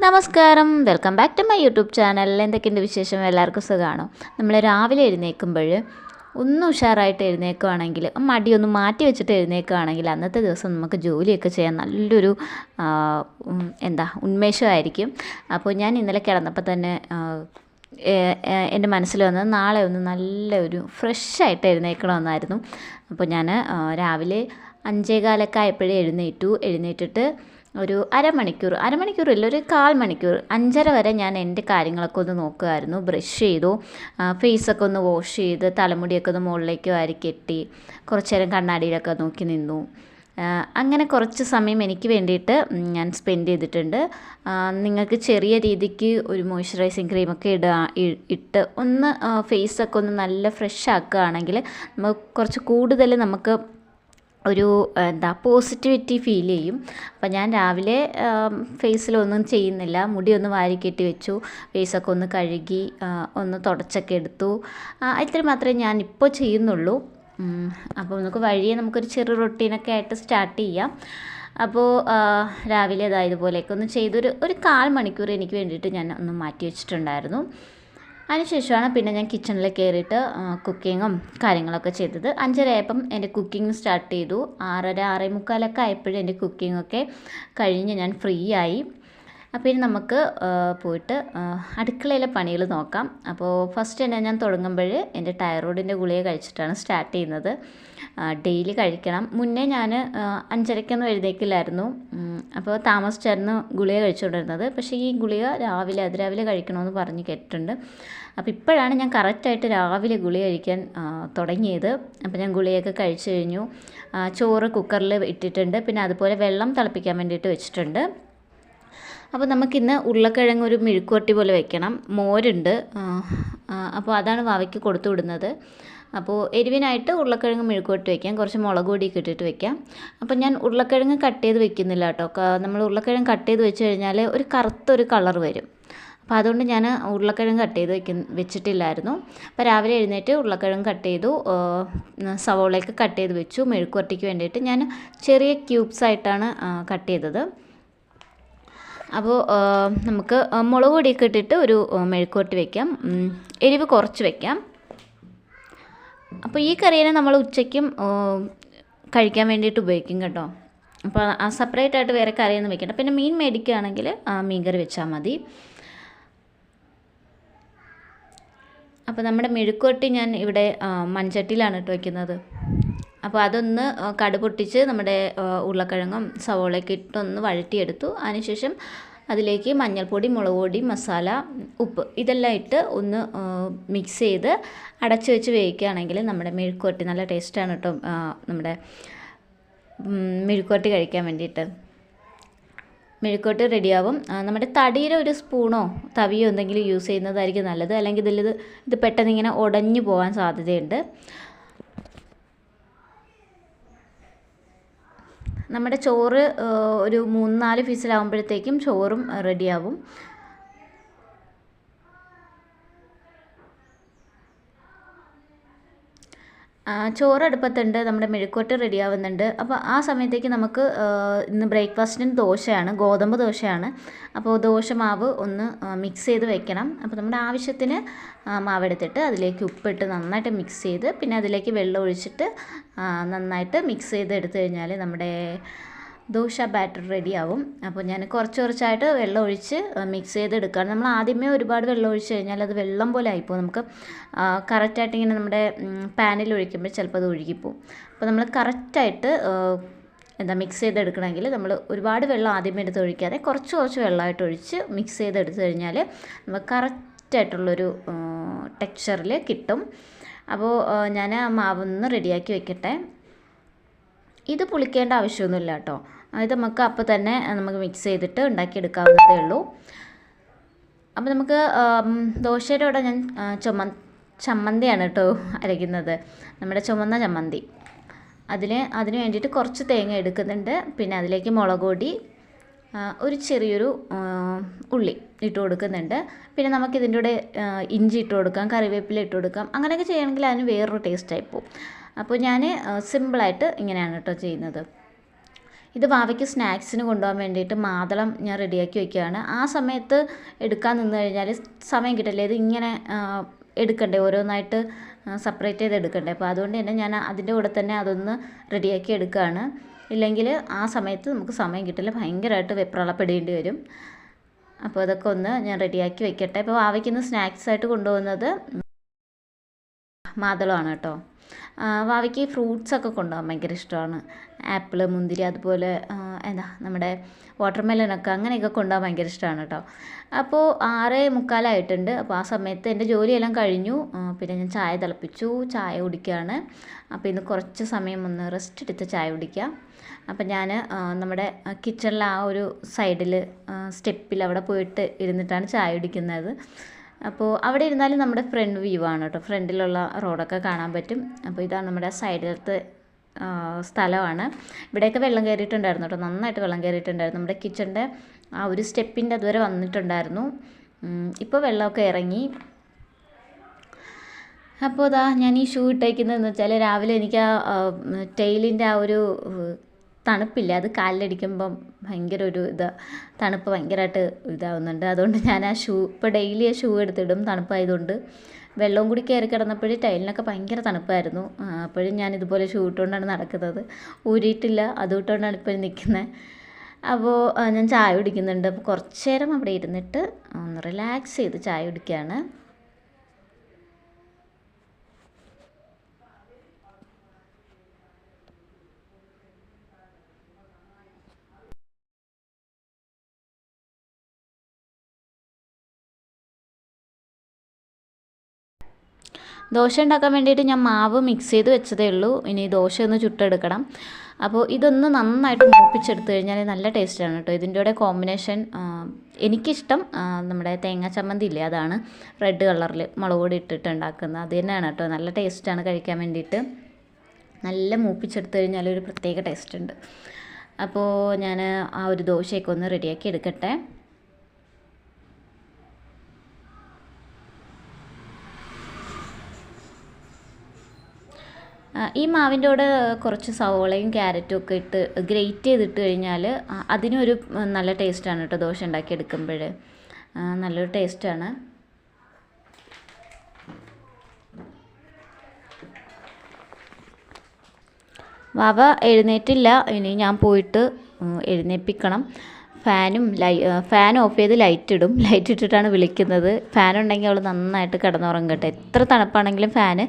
നമസ്കാരം. Welcome back to my YouTube channel എന്തൊക്കെയുണ്ട് വിശേഷം? എല്ലാവർക്കും സുഖമാണോ നമ്മൾ രാവിലെ എഴുന്നേൽക്കുമ്പോൾ ഒന്ന് ഉഷാറായിട്ട് എഴുന്നേൽക്കുകയാണെങ്കിൽ മടിയൊന്ന് മാറ്റി വെച്ചിട്ട് എഴുന്നേൽക്കുകയാണെങ്കിൽ അന്നത്തെ ദിവസം നമുക്ക് ജോലിയൊക്കെ ചെയ്യാൻ നല്ലൊരു എന്താ ഉന്മേഷമായിരിക്കും. അപ്പോൾ ഞാൻ ഇന്നലെ കിടന്നപ്പോൾ തന്നെ എന്റെ മനസ്സിൽ വന്നത് നാളെ ഒന്ന് നല്ല ഒരു ഫ്രഷായിട്ട് എഴുന്നേൽക്കണമെന്നായിരുന്നു. അപ്പോൾ ഞാൻ രാവിലെ അഞ്ചേകാലൊക്കെ ആയപ്പോഴേ എഴുന്നേറ്റു. എഴുന്നേറ്റിട്ട് ഒരു അരമണിക്കൂർ അരമണിക്കൂറില്ല ഒരു കാൽ മണിക്കൂർ അഞ്ചര വരെ ഞാൻ എന്റെ കാര്യങ്ങളൊക്കെ ഒന്ന് നോക്കുമായിരുന്നു ബ്രഷ് ചെയ്തു. ഫേസൊക്കെ ഒന്ന് വാഷ് ചെയ്ത് തലമുടിയൊക്കെ ഒന്ന് മുകളിലേക്ക് വാരി കെട്ടി കുറച്ച് നേരം കണ്ണാടിയിലൊക്കെ നോക്കി നിന്നു. അങ്ങനെ കുറച്ച് സമയം എനിക്ക് വേണ്ടിയിട്ട് ഞാൻ സ്പെൻഡ് ചെയ്തിട്ടുണ്ട്. നിങ്ങൾക്ക് ചെറിയ രീതിക്ക് ഒരു മോയ്സ്ചറൈസിങ് ക്രീമൊക്കെ ഇടുക ഇട്ട് ഒന്ന് ഫേസൊക്കെ ഒന്ന് നല്ല ഫ്രഷ് ആക്കുകയാണെങ്കിൽ നമുക്ക് കുറച്ച് കൂടുതൽ നമുക്ക് ഒരു എന്താ പോസിറ്റിവിറ്റി ഫീൽ ചെയ്യും. അപ്പം ഞാൻ രാവിലെ ഫേസിലൊന്നും ചെയ്യുന്നില്ല. മുടി ഒന്ന് വാരി കെട്ടി വെച്ചു. ഫേസൊക്കെ ഒന്ന് കഴുകി ഒന്ന് തുടച്ചൊക്കെ എടുത്തു. ഇത്ര മാത്രമേ ഞാൻ ഇപ്പോൾ ചെയ്യുന്നുള്ളൂ. അപ്പോൾ നമുക്ക് വഴിയെ നമുക്കൊരു ചെറു റൊട്ടീനൊക്കെ ആയിട്ട് സ്റ്റാർട്ട് ചെയ്യാം. അപ്പോൾ രാവിലെ അതായതുപോലെയൊക്കെ ഒന്ന് ചെയ്തൊരു ഒരു കാൽ മണിക്കൂർ എനിക്ക് വേണ്ടിയിട്ട് ഞാൻ ഒന്ന് മാറ്റി വെച്ചിട്ടുണ്ടായിരുന്നു. അതിനുശേഷമാണ് പിന്നെ ഞാൻ കിച്ചണിൽ കയറിയിട്ട് കുക്കിങ്ങും കാര്യങ്ങളൊക്കെ ചെയ്തത്. അഞ്ചരയായപ്പം എന്റെ കുക്കിംഗ് സ്റ്റാർട്ട് ചെയ്തു. ആറര ആറേ മുക്കാലൊക്കെ ആയപ്പോഴും എന്റെ കുക്കിങ്ങൊക്കെ കഴിഞ്ഞ് ഞാൻ ഫ്രീ ആയി. അപ്പോൾ ഇനി നമുക്ക് പോയിട്ട് അടുക്കളയിലെ പണികൾ നോക്കാം. അപ്പോൾ ഫസ്റ്റ് തന്നെ ഞാൻ തുടങ്ങുമ്പോൾ എന്റെ ടൈറോയിഡിന്റെ ഗുളിക കഴിച്ചിട്ടാണ് സ്റ്റാർട്ട് ചെയ്യുന്നത്. ഡെയിലി കഴിക്കണം. മുന്നേ ഞാൻ അഞ്ചരയ്ക്കൊന്നും എഴുന്നേക്കില്ലായിരുന്നു അപ്പോൾ താമസിച്ചായിരുന്നു ഗുളിക കഴിച്ചുകൊണ്ടിരുന്നത്. പക്ഷേ ഈ ഗുളിക രാവിലെ അതിരാവിലെ കഴിക്കണമെന്ന് പറഞ്ഞ് കേട്ടിട്ടുണ്ട്. അപ്പോൾ ഇപ്പോഴാണ് ഞാൻ കറക്റ്റായിട്ട് രാവിലെ ഗുളിക കഴിക്കാൻ തുടങ്ങിയത്. അപ്പോൾ ഞാൻ ഗുളിയൊക്കെ കഴിച്ചു കഴിഞ്ഞു. ചോറ് കുക്കറിൽ ഇട്ടിട്ടുണ്ട്. പിന്നെ അതുപോലെ വെള്ളം തിളപ്പിക്കാൻ വേണ്ടിയിട്ട് വെച്ചിട്ടുണ്ട്. അപ്പോൾ നമുക്കിന്ന് ഉരുളക്കിഴങ്ങ് ഒരു മെഴുക്കുവട്ടി പോലെ വെക്കണം. മോരുണ്ട്. അപ്പോൾ അതാണ് വാവയ്ക്ക് കൊടുത്തു വിടുന്നത്. അപ്പോൾ എരിവിനായിട്ട് ഉരുളക്കിഴങ്ങ് മെഴുക്കുവട്ടി വയ്ക്കാം കുറച്ച് മുളക് പൊടിയൊക്കെ ഇട്ടിട്ട് വെക്കാം. അപ്പോൾ ഞാൻ ഉരുളക്കിഴങ്ങ് കട്ട് ചെയ്ത് വെക്കുന്നില്ല കേട്ടോ. നമ്മൾ ഉരുളക്കിഴങ്ങ് കട്ട് ചെയ്ത് വെച്ച് കഴിഞ്ഞാൽ ഒരു കറുത്തൊരു കളർ വരും. അപ്പോൾ അതുകൊണ്ട് ഞാൻ ഉരുളക്കിഴങ്ങ് കട്ട് ചെയ്ത് വെക്കുന്ന വെച്ചിട്ടില്ലായിരുന്നു. അപ്പോൾ രാവിലെ എഴുന്നേറ്റ് ഉരുളക്കിഴങ്ങ് കട്ട് ചെയ്തു. സവോളയൊക്കെ കട്ട് ചെയ്ത് വെച്ചു. മെഴുക്കുവരട്ടിക്ക് വേണ്ടിയിട്ട് ഞാൻ ചെറിയ ക്യൂബ്സ് ആയിട്ടാണ് കട്ട് ചെയ്തത്. അപ്പോൾ നമുക്ക് മുളക് പൊടിയൊക്കെ ഇട്ടിട്ട് ഒരു ആ, വയ്ക്കാം എരിവ് കുറച്ച് വെക്കാം. അപ്പോൾ ഈ കറിയെ നമ്മൾ ഉച്ചയ്ക്കും കഴിക്കാൻ വേണ്ടിയിട്ട് ഉപയോഗിക്കും കേട്ടോ. അപ്പോൾ ആ സെപ്പറേറ്റ് ആയിട്ട് വേറെ കറിയൊന്നും വെക്കണ്ട. പിന്നെ മീൻ മേടിക്കുകയാണെങ്കിൽ മീൻ കറി വെച്ചാൽ മതി. അപ്പോൾ നമ്മുടെ മെഴുക്കുവട്ടി ഞാൻ ഇവിടെ മൺചട്ടിയിലാണ് കേട്ടോ വയ്ക്കുന്നത് അപ്പോൾ അതൊന്ന് കടുപൊട്ടിച്ച് പൊട്ടിച്ച് നമ്മുടെ ഉരുളക്കിഴങ്ങും സവോളയൊക്കെ ഇട്ടൊന്ന് വഴറ്റിയെടുത്തു. അതിനുശേഷം അതിലേക്ക് മഞ്ഞൾപ്പൊടി മുളക് പൊടി മസാല ഉപ്പ് ഇതെല്ലാം ഇട്ട് ഒന്ന് മിക്സ് ചെയ്ത് അടച്ചു വെച്ച് വേവിക്കുകയാണെങ്കിൽ നമ്മുടെ മെഴുക്കുവരട്ടി നല്ല ടേസ്റ്റാണ് കേട്ടോ നമ്മുടെ മെഴുക്കുവരട്ടി കഴിക്കാൻ വേണ്ടിയിട്ട്. മെഴുക്കുവരട്ടി റെഡിയാവും. നമ്മുടെ തടിയുടെ ഒരു സ്പൂണോ തവിയോ എന്തെങ്കിലും യൂസ് ചെയ്യുന്നതായിരിക്കും നല്ലത്. അല്ലെങ്കിൽ ഇതിൽ ഇത് ഇത് പെട്ടെന്ന് ഇങ്ങനെ ഉടഞ്ഞു പോകാൻ സാധ്യതയുണ്ട്. നമ്മുടെ ചോറ് ഒരു മൂന്ന് നാല് ഫീസിലാവുമ്പോഴത്തേക്കും ചോറും റെഡിയാവും. ചോറ് അടുപ്പത്തുണ്ട് നമ്മുടെ മെഴുക്കോട്ട് റെഡിയാവുന്നുണ്ട്. അപ്പോൾ ആ സമയത്തേക്ക് നമുക്ക് ഇന്ന് ബ്രേക്ക്ഫാസ്റ്റിന് ദോശയാണ് ഗോതമ്പ് ദോശയാണ്. അപ്പോൾ ദോശ മാവ് ഒന്ന് മിക്സ് ചെയ്ത് വെക്കണം. അപ്പോൾ നമ്മുടെ ആവശ്യത്തിന് മാവ് മാവെടുത്തിട്ട് അതിലേക്ക് ഉപ്പിട്ട് നന്നായിട്ട് മിക്സ് ചെയ്ത് പിന്നെ അതിലേക്ക് വെള്ളം ഒഴിച്ചിട്ട് നന്നായിട്ട് മിക്സ് ചെയ്ത് എടുത്തു കഴിഞ്ഞാൽ നമ്മുടെ ദോശ ബാറ്റർ റെഡിയാവും അപ്പോൾ ഞാൻ കുറച്ച് കുറച്ചായിട്ട് വെള്ളം ഒഴിച്ച് മിക്സ് ചെയ്തെടുക്കുകയാണ്. നമ്മൾ ആദ്യമേ ഒരുപാട് വെള്ളം ഒഴിച്ച് കഴിഞ്ഞാൽ അത് വെള്ളം പോലെ ആയിപ്പോൾ നമുക്ക് കറക്റ്റായിട്ട് ഇങ്ങനെ നമ്മുടെ പാനിൽ ഒഴിക്കുമ്പോൾ ചിലപ്പോൾ അത് ഒഴുകിപ്പോവും. അപ്പോൾ നമ്മൾ കറക്റ്റായിട്ട് എന്താ മിക്സ് ചെയ്തെടുക്കണമെങ്കിൽ നമ്മൾ ഒരുപാട് വെള്ളം ആദ്യമേ എടുത്ത് ഒഴിക്കാതെ കുറച്ച് കുറച്ച് വെള്ളമായിട്ട് ഒഴിച്ച് മിക്സ് ചെയ്തെടുത്ത് കഴിഞ്ഞാൽ നമുക്ക് കറക്റ്റായിട്ടുള്ളൊരു ടെക്സ്ചറിൽ കിട്ടും. അപ്പോൾ ഞാൻ ആ മാവൊന്ന് റെഡിയാക്കി വെക്കട്ടെ. ഇത് പുളിക്കേണ്ട ആവശ്യമൊന്നുമില്ല കേട്ടോ. ഇത് നമുക്ക് അപ്പോൾ തന്നെ നമുക്ക് മിക്സ് ചെയ്തിട്ട് ഉണ്ടാക്കിയെടുക്കാവുന്നതേ ഉള്ളൂ. അപ്പോൾ നമുക്ക് ദോശയുടെ കൂടെ ഞാൻ ചുമ ചമ്മന്തിയാണ് കേട്ടോ അരയ്ക്കുന്നത്. നമ്മുടെ ചുമന്ന ചമ്മന്തി. അതിന് അതിന് വേണ്ടിയിട്ട് കുറച്ച് തേങ്ങ എടുക്കുന്നുണ്ട്. പിന്നെ അതിലേക്ക് മുളക് പൊടി ഒരു ചെറിയൊരു ഉള്ളി ഇട്ട് കൊടുക്കുന്നുണ്ട്. പിന്നെ നമുക്ക് ഇതിന്റെ കൂടെ ഇഞ്ചി ഇട്ട് കൊടുക്കാം കറിവേപ്പില ഇട്ട് കൊടുക്കാം. അങ്ങനെയൊക്കെ ചെയ്യണമെങ്കിൽ അതിന് വേറൊരു ടേസ്റ്റ് ആയിപ്പോവും അപ്പോൾ ഞാൻ സിമ്പിളായിട്ട് ഇങ്ങനെയാണ് കേട്ടോ ചെയ്യുന്നത്. ഇത് വാവയ്ക്ക് സ്നാക്സിന് കൊണ്ടുപോകാൻ വേണ്ടിയിട്ട് മാതളം ഞാൻ റെഡിയാക്കി വെക്കുകയാണ് ആ സമയത്ത് എടുക്കാൻ നിന്ന് കഴിഞ്ഞാൽ സമയം കിട്ടില്ല. ഇത് ഇങ്ങനെ എടുക്കണ്ടേ? ഓരോന്നായിട്ട് സെപ്പറേറ്റ് ചെയ്ത് എടുക്കണ്ടേ? അപ്പോൾ അതുകൊണ്ട് തന്നെ ഞാൻ അതിന്റെ കൂടെ തന്നെ അതൊന്ന് റെഡിയാക്കി എടുക്കുകയാണ്. ഇല്ലെങ്കിൽ ആ സമയത്ത് നമുക്ക് സമയം കിട്ടില്ല. ഭയങ്കരമായിട്ട് വെപ്രളപ്പെടേണ്ടി വരും. അപ്പോൾ അതൊക്കെ ഒന്ന് ഞാൻ റെഡിയാക്കി വെക്കട്ടെ അപ്പോൾ വാവയ്ക്ക് ഇന്ന് സ്നാക്സ് ആയിട്ട് കൊണ്ടുപോകുന്നത് മാതളമാണ് കേട്ടോ. വാവയ്ക്ക് ഫ്രൂട്ട്സൊക്കെ കൊണ്ടുപോകാൻ ഭയങ്കര ഇഷ്ടമാണ്. ആപ്പിൾ മുന്തിരി അതുപോലെ എന്താ നമ്മുടെ വാട്ടർമെലനൊക്കെ അങ്ങനെയൊക്കെ കൊണ്ടുപോകാൻ ഭയങ്കര ഇഷ്ടമാണ് കേട്ടോ. അപ്പോൾ ആറ് മുക്കാലായിട്ടുണ്ട്. അപ്പോൾ ആ സമയത്ത് എന്റെ ജോലിയെല്ലാം കഴിഞ്ഞു. പിന്നെ ഞാൻ ചായ തിളപ്പിച്ചു. ചായ കുടിക്കുകയാണ്. അപ്പോൾ ഇന്ന് കുറച്ച് സമയം ഒന്ന് റെസ്റ്റ് എടുത്ത് ചായ കുടിക്കാം. അപ്പം ഞാൻ നമ്മുടെ കിച്ചണിലെ ആ ഒരു സൈഡിൽ സ്റ്റെപ്പിൽ അവിടെ പോയിട്ട് ഇരുന്നിട്ടാണ് ചായ കുടിക്കുന്നത്. അപ്പോൾ അവിടെ ഇരുന്നാലും നമ്മുടെ ഫ്രണ്ട് വ്യൂ ആണ് കേട്ടോ. ഫ്രണ്ടിലുള്ള റോഡൊക്കെ കാണാൻ പറ്റും. അപ്പോൾ ഇതാണ് നമ്മുടെ സൈഡിലത്തെ സ്ഥലമാണ്. ഇവിടെയൊക്കെ വെള്ളം കയറിയിട്ടുണ്ടായിരുന്നു കേട്ടോ. നന്നായിട്ട് വെള്ളം കയറിയിട്ടുണ്ടായിരുന്നു. നമ്മുടെ കിച്ചണിന്റെ ആ ഒരു സ്റ്റെപ്പിന്റെ അതുവരെ വന്നിട്ടുണ്ടായിരുന്നു. ഇപ്പോൾ വെള്ളമൊക്കെ ഇറങ്ങി. അപ്പോൾ അതാ ഞാൻ ഈ ഷൂ ഇട്ടേക്കുന്നതെന്ന് വെച്ചാൽ രാവിലെ എനിക്ക് ആ ടെയിലിന്റെ ആ ഒരു തണുപ്പില്ല. അത് കാലിലടിക്കുമ്പം ഭയങ്കര ഒരു ഇത്. തണുപ്പ് ഭയങ്കരമായിട്ട് ഇതാവുന്നുണ്ട്. അതുകൊണ്ട് ഞാൻ ആ ഷൂ ഇപ്പോൾ ഡെയിലി ആ ഷൂ എടുത്തിടും. തണുപ്പായതുകൊണ്ട് വെള്ളവും കൂടി കയറി കിടന്നപ്പോഴും ടൈലിനൊക്കെ ഭയങ്കര തണുപ്പായിരുന്നു. അപ്പോഴും ഞാൻ ഇതുപോലെ ഷൂ ഇട്ടുകൊണ്ടാണ് നടക്കുന്നത്. ഊരിയിട്ടില്ല. അത് ഇട്ടുകൊണ്ടാണ് ഇപ്പോൾ നിൽക്കുന്നത്. അപ്പോൾ ഞാൻ ചായ കുടിക്കുന്നുണ്ട്. അപ്പോൾ കുറച്ച് നേരം അവിടെ ഇരുന്നിട്ട് ഒന്ന് റിലാക്സ് ചെയ്ത് ചായ കുടിക്കുകയാണ്. ദോശ ഉണ്ടാക്കാൻ വേണ്ടിയിട്ട് ഞാൻ മാവ് മിക്സ് ചെയ്ത് വെച്ചതേ ഉള്ളൂ. ഇനി ദോശ ഒന്ന് ചുട്ടെടുക്കണം. അപ്പോൾ ഇതൊന്ന് നന്നായിട്ട് മൂപ്പിച്ചെടുത്ത് കഴിഞ്ഞാൽ നല്ല ടേസ്റ്റാണ് കേട്ടോ. ഇതിന്റെ കൂടെ കോമ്പിനേഷൻ എനിക്കിഷ്ടം നമ്മുടെ തേങ്ങാ ചമ്മന്തി ഇല്ലേ അതാണ്. റെഡ് കളറിൽ മുളക് പൊടി ഇട്ടിട്ട് ഉണ്ടാക്കുന്നത് അത് തന്നെയാണ് കേട്ടോ. നല്ല ടേസ്റ്റാണ് കഴിക്കാൻ വേണ്ടിയിട്ട്. നല്ല മൂപ്പിച്ചെടുത്ത് കഴിഞ്ഞാൽ ഒരു പ്രത്യേക ടേസ്റ്റ് ഉണ്ട്. അപ്പോൾ ഞാൻ ആ ഒരു ദോശയൊക്കെ ഒന്ന് റെഡിയാക്കി എടുക്കട്ടെ. ഈ മാവിന്റെ കൂടെ കുറച്ച് സവോളയും ക്യാരറ്റും ഒക്കെ ഇട്ട് ഗ്രേറ്റ് ചെയ്തിട്ട് കഴിഞ്ഞാൽ അതിനൊരു നല്ല ടേസ്റ്റാണ് കേട്ടോ ദോശ ഉണ്ടാക്കി എടുക്കുമ്പോൾ നല്ലൊരു ടേസ്റ്റാണ്. വാവ എഴുന്നേറ്റില്ല. ഇനി ഞാൻ പോയിട്ട് എഴുന്നേൽപ്പിക്കണം ഫാനും ലൈ ഫാൻ ഓഫ് ചെയ്ത് ലൈറ്റ് ഇടും ലൈറ്റ് ഇട്ടിട്ടാണ് വിളിക്കുന്നത്. ഫാൻ ഉണ്ടെങ്കിൽ അവൾ നന്നായിട്ട് കിടന്നുറങ്ങും കേട്ടോ എത്ര തണുപ്പാണെങ്കിലും ഫാന്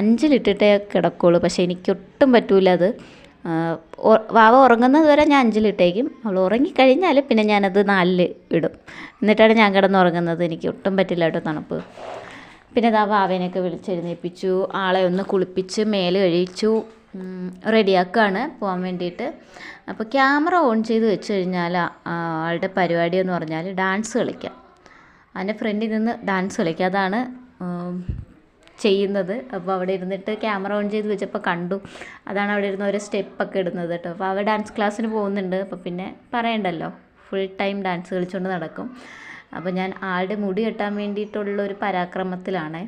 അഞ്ചിലിട്ടിട്ടേ കിടക്കുള്ളൂ. പക്ഷേ എനിക്ക് ഒട്ടും പറ്റൂല അത്. വാവ ഉറങ്ങുന്നത് വരെ ഞാൻ അഞ്ചിലിട്ടേക്കും. അവൾ ഉറങ്ങിക്കഴിഞ്ഞാൽ പിന്നെ ഞാനത് നാലിൽ ഇടും. എന്നിട്ടാണ് ഞാൻ കിടന്നുറങ്ങുന്നത്. എനിക്ക് ഒട്ടും പറ്റില്ല കേട്ടോ തണുപ്പ്. പിന്നെ ഇതാ വാവേനെയൊക്കെ വിളിച്ചെഴുന്നേൽപ്പിച്ചു ആളെ ഒന്ന് കുളിപ്പിച്ച് മേലെ കഴിച്ചു റെഡിയാക്കുകയാണ് പോകാൻ വേണ്ടിയിട്ട്. അപ്പോൾ ക്യാമറ ഓൺ ചെയ്ത് വെച്ച് കഴിഞ്ഞാൽ ആളുടെ പരിപാടി എന്ന് പറഞ്ഞാൽ ഡാൻസ് കളിക്കാം. അതിന്റെ ഫ്രണ്ടിൽ നിന്ന് ഡാൻസ് കളിക്കുക അതാണ് ചെയ്യുന്നത്. അപ്പോൾ അവിടെ ഇരുന്നിട്ട് ക്യാമറ ഓൺ ചെയ്ത് വെച്ചപ്പോൾ കണ്ടു. അതാണ് അവിടെ ഇരുന്ന് ഓരോ സ്റ്റെപ്പൊക്കെ ഇടുന്നത് കേട്ടോ. അപ്പോൾ അവർ ഡാൻസ് ക്ലാസ്സിന് പോകുന്നുണ്ട്. അപ്പോൾ പിന്നെ പറയണ്ടല്ലോ. ഫുൾ ടൈം ഡാൻസ് കളിച്ചുകൊണ്ട് നടക്കും. അപ്പോൾ ഞാൻ ആളുടെ മുടി കെട്ടാൻ വേണ്ടിയിട്ടുള്ള ഒരു പരാക്രമത്തിലാണ്.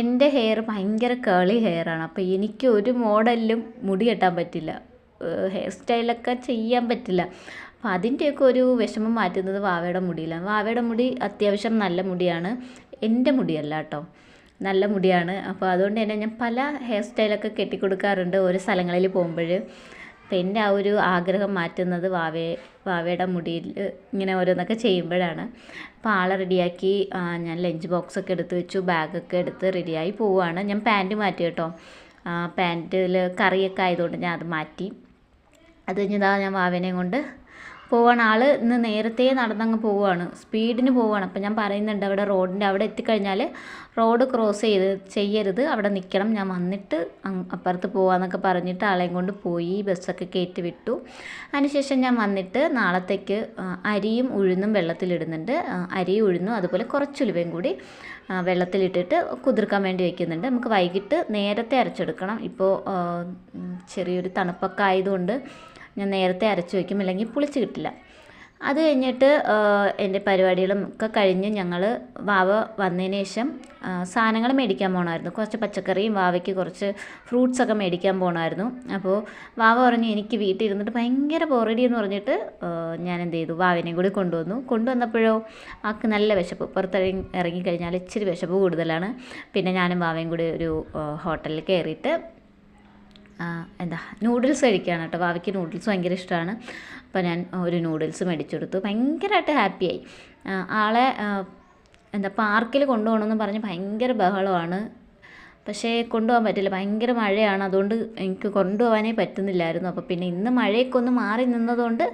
എന്റെ ഹെയർ ഭയങ്കര കേളി ഹെയറാണ് അപ്പോൾ എനിക്ക് ഒരു മോഡലിലും മുടി കെട്ടാൻ പറ്റില്ല. ഹെയർ സ്റ്റൈലൊക്കെ ചെയ്യാൻ പറ്റില്ല. അപ്പോൾ അതിന്റെയൊക്കെ ഒരു വിഷമം മാറ്റുന്നത് വാവയുടെ മുടിയിലാണ്. വാവയുടെ മുടി അത്യാവശ്യം നല്ല മുടിയാണ്. എന്റെ മുടിയല്ല കേട്ടോ. നല്ല മുടിയാണ്. അപ്പോൾ അതുകൊണ്ട് തന്നെ ഞാൻ പല ഹെയർ സ്റ്റൈലൊക്കെ കെട്ടിക്കൊടുക്കാറുണ്ട്. ഓരോ സ്ഥലങ്ങളിൽ പോകുമ്പോൾ. അപ്പോൾ എന്റെ ആ ഒരു ആഗ്രഹം മാറ്റുന്നത് വാവേ വാവയുടെ മുടിയിൽ ഇങ്ങനെ ഓരോന്നൊക്കെ ചെയ്യുമ്പോഴാണ്. അപ്പോൾ ആളെ റെഡിയാക്കി ഞാൻ ലഞ്ച് ബോക്സൊക്കെ എടുത്ത് വെച്ചു ബാഗൊക്കെ എടുത്ത് റെഡിയായി പോവുകയാണ് ഞാൻ പാന്റ് മാറ്റി കേട്ടോ. പാന്റിൽ കറിയൊക്കെ ആയതുകൊണ്ട് ഞാൻ അത് മാറ്റി. അത് കഴിഞ്ഞതാ ഞാൻ വാവേനെയും കൊണ്ട് പോവാണ്. ആൾ ഇന്ന് നേരത്തെ നടന്നങ്ങ് പോവുകയാണ് സ്പീഡിന് പോവുകയാണ് അപ്പം ഞാൻ പറയുന്നുണ്ട് അവിടെ റോഡിന്റെ അവിടെ എത്തിക്കഴിഞ്ഞാൽ റോഡ് ക്രോസ് ചെയ്ത് ചെയ്യരുത്. അവിടെ നിൽക്കണം ഞാൻ വന്നിട്ട് അപ്പുറത്ത് പോവാന്നൊക്കെ പറഞ്ഞിട്ട് ആളെയും കൊണ്ട് പോയി ബസ്സൊക്കെ കയറ്റി വിട്ടു. അതിനുശേഷം ഞാൻ വന്നിട്ട് നാളത്തേക്ക് അരിയും ഉഴുന്നും വെള്ളത്തിലിടുന്നുണ്ട്. അരി അരിയും ഉഴുന്നും അതുപോലെ കുറച്ചുലുവയും കൂടി വെള്ളത്തിലിട്ടിട്ട് കുതിർക്കാൻ വേണ്ടി വയ്ക്കുന്നുണ്ട് നമുക്ക് വൈകിട്ട് നേരത്തെ അരച്ചെടുക്കണം. ഇപ്പോൾ ചെറിയൊരു തണുപ്പൊക്കെ ആയതുകൊണ്ട് ഞാൻ നേരത്തെ അരച്ച് വയ്ക്കും അല്ലെങ്കിൽ പുളിച്ച് കിട്ടില്ല. അത് കഴിഞ്ഞിട്ട് എന്റെ പരിപാടികളും ഒക്കെ കഴിഞ്ഞ് ഞങ്ങൾ വാവ വന്നതിന് ശേഷം സാധനങ്ങൾ മേടിക്കാൻ പോകണമായിരുന്നു കുറച്ച് പച്ചക്കറിയും വാവയ്ക്ക് കുറച്ച് ഫ്രൂട്ട്സൊക്കെ മേടിക്കാൻ പോകണമായിരുന്നു അപ്പോൾ വാവ പറഞ്ഞു എനിക്ക് വീട്ടിൽ ഇരുന്നിട്ട് ഭയങ്കര ബോറടി എന്ന് പറഞ്ഞിട്ട് ഞാൻ എന്ത് ചെയ്തു? വാവിനെയും കൂടി കൊണ്ടുവന്നു. കൊണ്ടുവന്നപ്പോഴോ ആൾക്ക് നല്ല വിശപ്പ്. പുറത്തിറങ്ങി ഇറങ്ങിക്കഴിഞ്ഞാൽ ഇച്ചിരി വിശപ്പ് കൂടുതലാണ്. പിന്നെ ഞാനും വാവയും കൂടി ഒരു ഹോട്ടലിൽ കയറിയിട്ട് എന്താ നൂഡിൽസ് കഴിക്കുകയാണ് കേട്ടോ. വാവയ്ക്ക് നൂഡിൽസ് ഭയങ്കര ഇഷ്ടമാണ്. അപ്പോൾ ഞാൻ ഒരു നൂഡിൽസ് മേടിച്ചു കൊടുത്തു ഭയങ്കരമായിട്ട് ഹാപ്പിയായി ആളെ എന്താ പാർക്കിൽ കൊണ്ടുപോകണമെന്ന് പറഞ്ഞ് ഭയങ്കര ബഹളമാണ്. പക്ഷേ കൊണ്ടുപോകാൻ പറ്റില്ല. ഭയങ്കര മഴയാണ്. അതുകൊണ്ട് എനിക്ക് കൊണ്ടുപോകാനേ പറ്റുന്നില്ലായിരുന്നു. അപ്പോൾ പിന്നെ ഇന്ന് മഴയൊക്കെ ഒന്ന് മാറി നിന്നതുകൊണ്ട്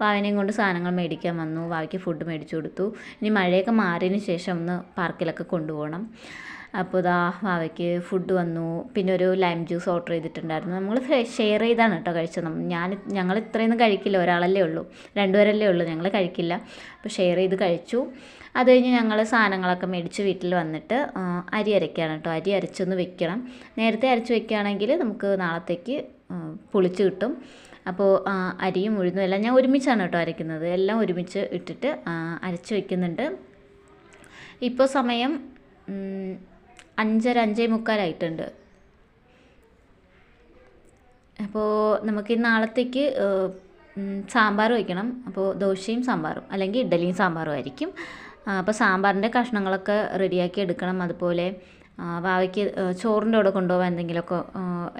വാവിനെയും കൊണ്ട് സാധനങ്ങൾ മേടിക്കാൻ വന്നു. വാവയ്ക്ക് ഫുഡ് മേടിച്ചു കൊടുത്തു. ഇനി മഴയൊക്കെ മാറിയതിന് ശേഷം ഒന്ന് പാർക്കിലൊക്കെ കൊണ്ടുപോകണം. അപ്പോൾ ഇതാ അവയ്ക്ക് ഫുഡ് വന്നു. പിന്നെ ഒരു ലൈം ജ്യൂസ് ഓർഡർ ചെയ്തിട്ടുണ്ടായിരുന്നു. നമ്മൾ ഷെയർ ചെയ്താണ് കേട്ടോ കഴിച്ചത്. ഞാൻ ഞങ്ങൾ ഇത്രയൊന്നും കഴിക്കില്ല. ഒരാളല്ലേ ഉള്ളൂ. രണ്ടുപേരല്ലേ ഉള്ളൂ. ഞങ്ങൾ കഴിക്കില്ല. അപ്പോൾ ഷെയർ ചെയ്ത് കഴിച്ചു. അത് കഴിഞ്ഞ് ഞങ്ങൾ സാധനങ്ങളൊക്കെ മേടിച്ച് വീട്ടിൽ വന്നിട്ട് അരി അരയ്ക്കുകയാണ് കേട്ടോ. അരി അരച്ചൊന്ന് വെക്കണം. നേരത്തെ അരച്ച് വെക്കുകയാണെങ്കിൽ നമുക്ക് നാളത്തേക്ക് പുളിച്ച് കിട്ടും. അപ്പോൾ അരിയും ഉഴുന്നും എല്ലാം ഞാൻ ഒരുമിച്ചാണ് കേട്ടോ അരയ്ക്കുന്നത്. എല്ലാം ഒരുമിച്ച് ഇട്ടിട്ട് അരച്ച് വെക്കുന്നുണ്ട്. ഇപ്പോൾ സമയം അഞ്ചര അഞ്ചേ മുക്കാലായിട്ടുണ്ട്. അപ്പോൾ നമുക്ക് നാളത്തേക്ക് സാമ്പാർ വയ്ക്കണം. അപ്പോൾ ദോശയും സാമ്പാറും അല്ലെങ്കിൽ ഇഡ്ഡലിയും സാമ്പാറും ആയിരിക്കും. അപ്പോൾ സാമ്പാറിന്റെ കഷ്ണങ്ങളൊക്കെ റെഡിയാക്കി എടുക്കണം. അതുപോലെ വാവയ്ക്ക് ചോറിന്റെ കൂടെ കൊണ്ടുപോകാൻ എന്തെങ്കിലുമൊക്കെ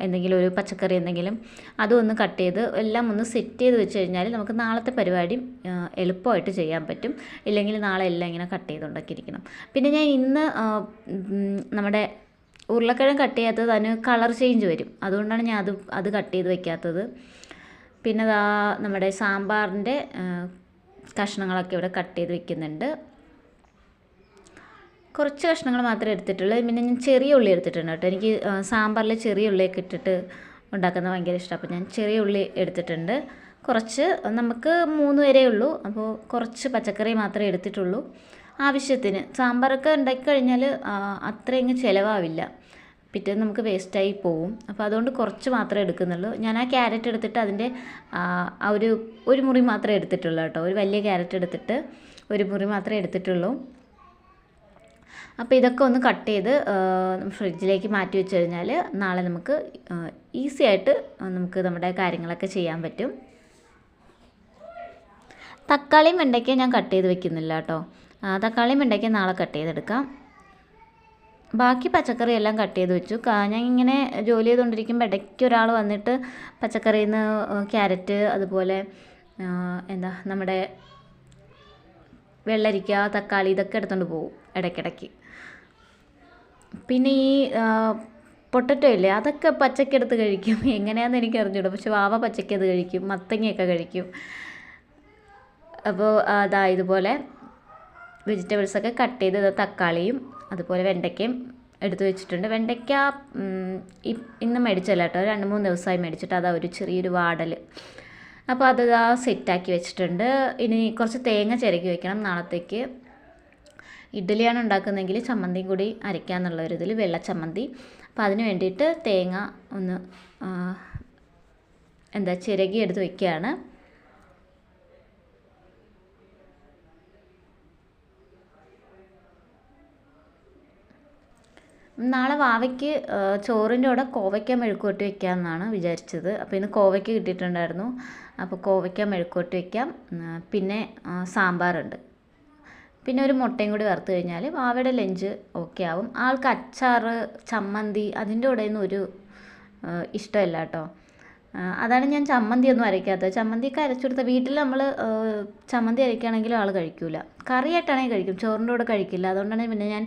എന്തെങ്കിലും ഒരു പച്ചക്കറി എന്തെങ്കിലും അതും ഒന്ന് കട്ട് ചെയ്ത് എല്ലാം ഒന്ന് സെറ്റ് ചെയ്ത് വെച്ച് കഴിഞ്ഞാൽ നമുക്ക് നാളത്തെ പരിപാടി എളുപ്പമായിട്ട് ചെയ്യാൻ പറ്റും. ഇല്ലെങ്കിൽ നാളെ എല്ലാം ഇങ്ങനെ കട്ട് ചെയ്തുണ്ടാക്കിയിരിക്കണം പിന്നെ ഞാൻ ഇന്ന് നമ്മുടെ ഉരുളക്കിഴങ്ങ് കട്ട് ചെയ്യാത്തത് അതിന് കളർ ചേഞ്ച് വരും. അതുകൊണ്ടാണ് ഞാൻ അത് അത് കട്ട് ചെയ്ത് വെക്കാത്തത്. പിന്നെ നമ്മുടെ സാമ്പാറിന്റെ കഷ്ണങ്ങളൊക്കെ ഇവിടെ കട്ട് ചെയ്ത് വെക്കുന്നുണ്ട്. കുറച്ച് കഷ്ണങ്ങൾ മാത്രമേ എടുത്തിട്ടുള്ളൂ. പിന്നെ ഞാൻ ചെറിയ ഉള്ളി എടുത്തിട്ടുണ്ട് കേട്ടോ. എനിക്ക് സാമ്പാറിൽ ചെറിയ ഉള്ളിയൊക്കെ ഇട്ടിട്ട് ഉണ്ടാക്കുന്നത് ഭയങ്കര ഇഷ്ടമാണ് അപ്പോൾ ഞാൻ ചെറിയ ഉള്ളി എടുത്തിട്ടുണ്ട്. കുറച്ച് നമുക്ക് മൂന്ന് വരേ ഉള്ളൂ. അപ്പോൾ കുറച്ച് പച്ചക്കറി മാത്രമേ എടുത്തിട്ടുള്ളൂ. ആവശ്യത്തിന് സാമ്പാറൊക്കെ ഉണ്ടാക്കി കഴിഞ്ഞാൽ അത്രയങ്ങ് ചിലവാവില്ല. പിറ്റേന്ന് നമുക്ക് വേസ്റ്റായി പോവും. അപ്പോൾ അതുകൊണ്ട് കുറച്ച് മാത്രമേ എടുക്കുന്നുള്ളൂ. ഞാൻ ആ ക്യാരറ്റ് എടുത്തിട്ട് അതിന്റെ ആ ഒരു ഒരു മുറി മാത്രമേ എടുത്തിട്ടുള്ളൂ കേട്ടോ. ഒരു വലിയ ക്യാരറ്റ് എടുത്തിട്ട് ഒരു മുറി മാത്രമേ എടുത്തിട്ടുള്ളൂ. അപ്പോൾ ഇതൊക്കെ ഒന്ന് കട്ട് ചെയ്ത് ഫ്രിഡ്ജിലേക്ക് മാറ്റി വെച്ച് കഴിഞ്ഞാൽ നാളെ നമുക്ക് ഈസി ആയിട്ട് നമുക്ക് നമ്മുടെ കാര്യങ്ങളൊക്കെ ചെയ്യാൻ പറ്റും. തക്കാളിയും വെണ്ടയ്ക്കയും ഞാൻ കട്ട് ചെയ്ത് വെക്കുന്നില്ല കേട്ടോ. തക്കാളിയും വെണ്ടയ്ക്കയും നാളെ കട്ട് ചെയ്തെടുക്കാം. ബാക്കി പച്ചക്കറി എല്ലാം കട്ട് ചെയ്ത് വെച്ചു. ഞാൻ ഇങ്ങനെ ജോലി ചെയ്തുകൊണ്ടിരിക്കുമ്പോൾ ഇടയ്ക്ക് ഒരാൾ വന്നിട്ട് പച്ചക്കറിയിൽ നിന്ന് ക്യാരറ്റ് അതുപോലെ എന്താ നമ്മുടെ വെള്ളരിക്ക തക്കാളി ഇതൊക്കെ എടുത്തുകൊണ്ട് പോകും ഇടയ്ക്കിടയ്ക്ക്. പിന്നെ ഈ പൊട്ടറ്റോ ഇല്ലേ? അതൊക്കെ പച്ചക്കെടുത്ത് കഴിക്കും. എങ്ങനെയാണെന്ന് എനിക്ക് അറിഞ്ഞൂടാ പക്ഷെ വാവ പച്ചയ്ക്ക് അത് കഴിക്കും. മത്തങ്ങയൊക്കെ കഴിക്കും. അപ്പോൾ അതാ ഇതുപോലെ വെജിറ്റബിൾസൊക്കെ കട്ട് ചെയ്ത് തക്കാളിയും അതുപോലെ വെണ്ടയ്ക്കയും എടുത്തു വെച്ചിട്ടുണ്ട്. വെണ്ടയ്ക്ക ഇന്ന് മേടിച്ചല്ല കേട്ടോ. രണ്ട് മൂന്ന് ദിവസമായി മേടിച്ചിട്ട് അതാ ഒരു ചെറിയൊരു വാടൽ അപ്പോൾ അത് ആ സെറ്റാക്കി വെച്ചിട്ടുണ്ട്. ഇനി കുറച്ച് തേങ്ങ ചിരകി വെക്കണം നാളത്തേക്ക്. ഇഡ്ഡലിയാണ് ഉണ്ടാക്കുന്നതെങ്കിൽ ചമ്മന്തിയും കൂടി അരയ്ക്കാന്നുള്ള ഒരു ഇതിൽ വെള്ള ചമ്മന്തി. അപ്പോൾ അതിന് വേണ്ടിയിട്ട് തേങ്ങ ഒന്ന് എന്താ ചിരകി എടുത്ത് വയ്ക്കുകയാണ് നാളെ വാവയ്ക്ക് ചോറിന്റെ കൂടെ കോവയ്ക്ക മെഴുക്കുവരട്ടി വെക്കാമെന്നാണ് വിചാരിച്ചത്. അപ്പോൾ ഇന്ന് കോവയ്ക്ക കിട്ടിയിട്ടുണ്ടായിരുന്നു. അപ്പോൾ കോവയ്ക്ക മെഴുക്കുവരട്ടി വെക്കാം. പിന്നെ സാമ്പാറുണ്ട്. പിന്നെ ഒരു മുട്ടയും കൂടി വറുത്ത് കഴിഞ്ഞാൽ വാവയുടെ ലഞ്ച് ഓക്കെ ആവും. ആൾക്ക് അച്ചാർ ചമ്മന്തി അതിന്റെ കൂടെയൊന്നും ഒരു ഇഷ്ടമല്ല കേട്ടോ. അതാണ് ഞാൻ ചമ്മന്തി ഒന്നും അരയ്ക്കാത്തത്. ചമ്മന്തിയൊക്കെ അരച്ചു കൊടുത്താൽ വീട്ടിൽ നമ്മൾ ചമ്മന്തി അരയ്ക്കുകയാണെങ്കിലും ആൾ കഴിക്കില്ല കറിയായിട്ടാണെങ്കിൽ കഴിക്കും ചോറിന്റെ കൂടെ കഴിക്കില്ല. അതുകൊണ്ടാണ് പിന്നെ ഞാൻ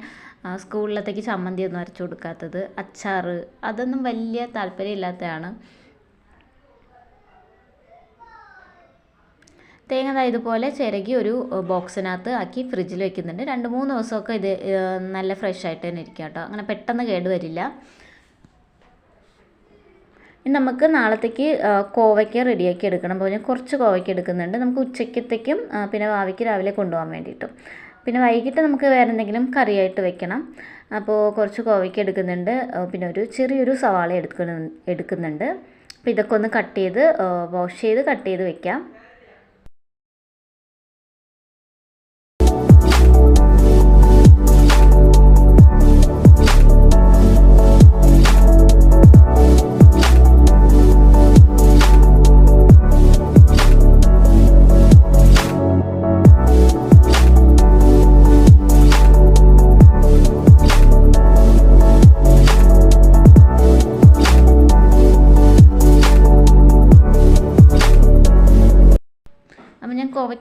സ്കൂളിലത്തേക്ക് ചമ്മന്തി ഒന്നും അരച്ചു കൊടുക്കാത്തത്. അച്ചാർ അതൊന്നും വലിയ താല്പര്യമില്ലാത്തതാണ്. തേങ്ങ ഇതുപോലെ ചിരകി ഒരു ബോക്സിനകത്ത് ആക്കി ഫ്രിഡ്ജിൽ വെക്കുന്നുണ്ട്. രണ്ട് മൂന്ന് ദിവസമൊക്കെ ഇത് നല്ല ഫ്രഷ് ആയിട്ട് തന്നെ ഇരിക്കുക കേട്ടോ. അങ്ങനെ പെട്ടെന്ന് കേടുവരില്ല ഇനി നമുക്ക് നാളത്തേക്ക് കോവയ്ക്ക റെഡിയാക്കി എടുക്കണം. പോലെ കുറച്ച് കോവയ്ക്ക എടുക്കുന്നുണ്ട്. നമുക്ക് ഉച്ചയ്ക്കത്തേക്കും പിന്നെ ഭാവിക്ക് രാവിലെ കൊണ്ടുപോകാൻ വേണ്ടിയിട്ടും. പിന്നെ വൈകിട്ട് നമുക്ക് വേറെ എന്തെങ്കിലും കറിയായിട്ട് വെക്കണം. അപ്പോൾ കുറച്ച് കോവയ്ക്ക എടുക്കുന്നുണ്ട്. പിന്നെ ഒരു ചെറിയൊരു സവാള എടുക്കണ എടുക്കുന്നുണ്ട്. അപ്പോൾ ഇതൊക്കെ ഒന്ന് കട്ട് ചെയ്ത് വാഷ് ചെയ്ത് കട്ട് ചെയ്ത് വെക്കാം.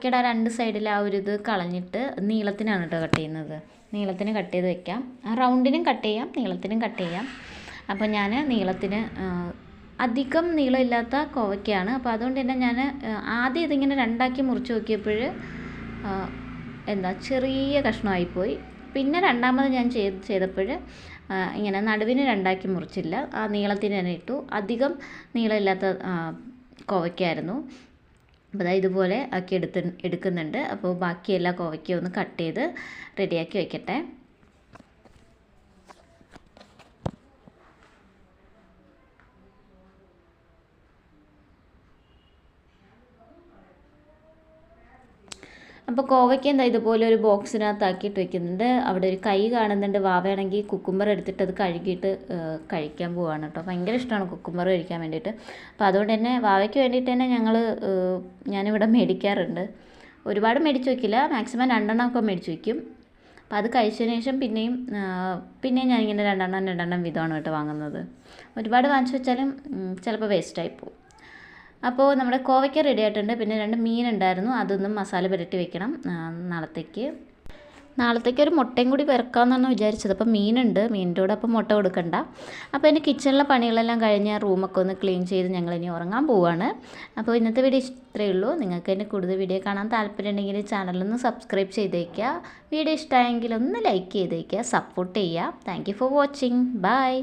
കോവയ്ക്കയുടെ ആ രണ്ട് സൈഡിൽ ആ ഒരു ഇത് കളഞ്ഞിട്ട് നീളത്തിനാണ് കേട്ടോ കട്ട് ചെയ്യുന്നത്. നീളത്തിന് കട്ട് ചെയ്ത് വെക്കാം. റൗണ്ടിനും കട്ട് ചെയ്യാം നീളത്തിനും കട്ട് ചെയ്യാം. അപ്പോൾ ഞാൻ നീളത്തിന് അധികം നീളമില്ലാത്ത കോവയ്ക്കാണ് അപ്പോൾ അതുകൊണ്ട് തന്നെ ഞാൻ ആദ്യം ഇതിങ്ങനെ രണ്ടാക്കി മുറിച്ച് നോക്കിയപ്പോൾ എന്താ ചെറിയ കഷ്ണമായിപ്പോയി. പിന്നെ രണ്ടാമത് ഞാൻ ചെയ്ത് ചെയ്തപ്പോൾ ഇങ്ങനെ നടുവിന് രണ്ടാക്കി മുറിച്ചില്ല. ആ നീളത്തിന് തന്നെ ഇട്ടു. അധികം നീളമില്ലാത്ത കോവയ്ക്കായിരുന്നു. അപ്പോൾ അതാ ഇതുപോലെ ആക്കി എടുത്ത് എടുക്കുന്നുണ്ട്. അപ്പോൾ ബാക്കി എല്ലാ ഒന്ന് കട്ട് ചെയ്ത് റെഡിയാക്കി വെക്കട്ടെ. അപ്പോൾ കോവയ്ക്ക് എന്താ ഇതുപോലെ ഒരു ബോക്സിനകത്ത് ബോക്സിനകത്താക്കിയിട്ട് വെക്കുന്നുണ്ട്. അവിടെ ഒരു കൈ കാണുന്നുണ്ട്. വാവയാണെങ്കിൽ കുക്കുംബർ എടുത്തിട്ട് അത് കഴുകിയിട്ട് കഴിക്കാൻ പോവാണ് കേട്ടോ ഭയങ്കര ഇഷ്ടമാണ് കുക്കുംബർ കഴിക്കാൻ വേണ്ടിയിട്ട്. അപ്പോൾ അതുകൊണ്ട് തന്നെ വാവയ്ക്ക് വേണ്ടിയിട്ട് തന്നെ ഞങ്ങൾ ഞാനിവിടെ മേടിക്കാറുണ്ട്. ഒരുപാട് മേടിച്ച് വയ്ക്കില്ല മാക്സിമം രണ്ടെണ്ണമൊക്കെ മേടിച്ച് വയ്ക്കും അപ്പോൾ അത് കഴിച്ചതിന് ശേഷം പിന്നെയും പിന്നെയും ഞാനിങ്ങനെ രണ്ടെണ്ണം രണ്ടെണ്ണം വിധമാണ് കേട്ടോ വാങ്ങുന്നത്. ഒരുപാട് വാങ്ങിച്ചു വെച്ചാലും ചിലപ്പോൾ വേസ്റ്റായി പോകും അപ്പോൾ നമ്മുടെ കോവയ്ക്ക റെഡി ആയിട്ടുണ്ട്. പിന്നെ രണ്ട് മീൻ ഉണ്ടായിരുന്നു അതൊന്നും മസാല പുരട്ടി വെക്കണം. നാളത്തേക്ക്. നാളത്തേക്ക് ഒരു മുട്ടയും കൂടി പിറക്കാമെന്നാണ് വിചാരിച്ചത്. അപ്പോൾ മീനുണ്ട്. മീനിന്റെ കൂടെ അപ്പോൾ മുട്ട കൊടുക്കണ്ട. അപ്പോൾ എന്റെ കിച്ചണിലെ പണികളെല്ലാം കഴിഞ്ഞ് റൂമൊക്കെ ഒന്ന് ക്ലീൻ ചെയ്ത് ഞങ്ങൾ ഇനി ഉറങ്ങാൻ പോവാണ്. അപ്പോൾ ഇന്നത്തെ വീഡിയോ ഇത്രയേ ഉള്ളൂ. നിങ്ങൾക്ക് എന്റെ കൂടുതൽ വീഡിയോ കാണാൻ താല്പര്യം ഉണ്ടെങ്കിൽ ചാനലൊന്ന് സബ്സ്ക്രൈബ് ചെയ്തേക്കുക. വീഡിയോ ഇഷ്ടമായെങ്കിൽ ഒന്ന് ലൈക്ക് ചെയ്തേക്കുക. സപ്പോർട്ട് ചെയ്യുക. Thank for watching bye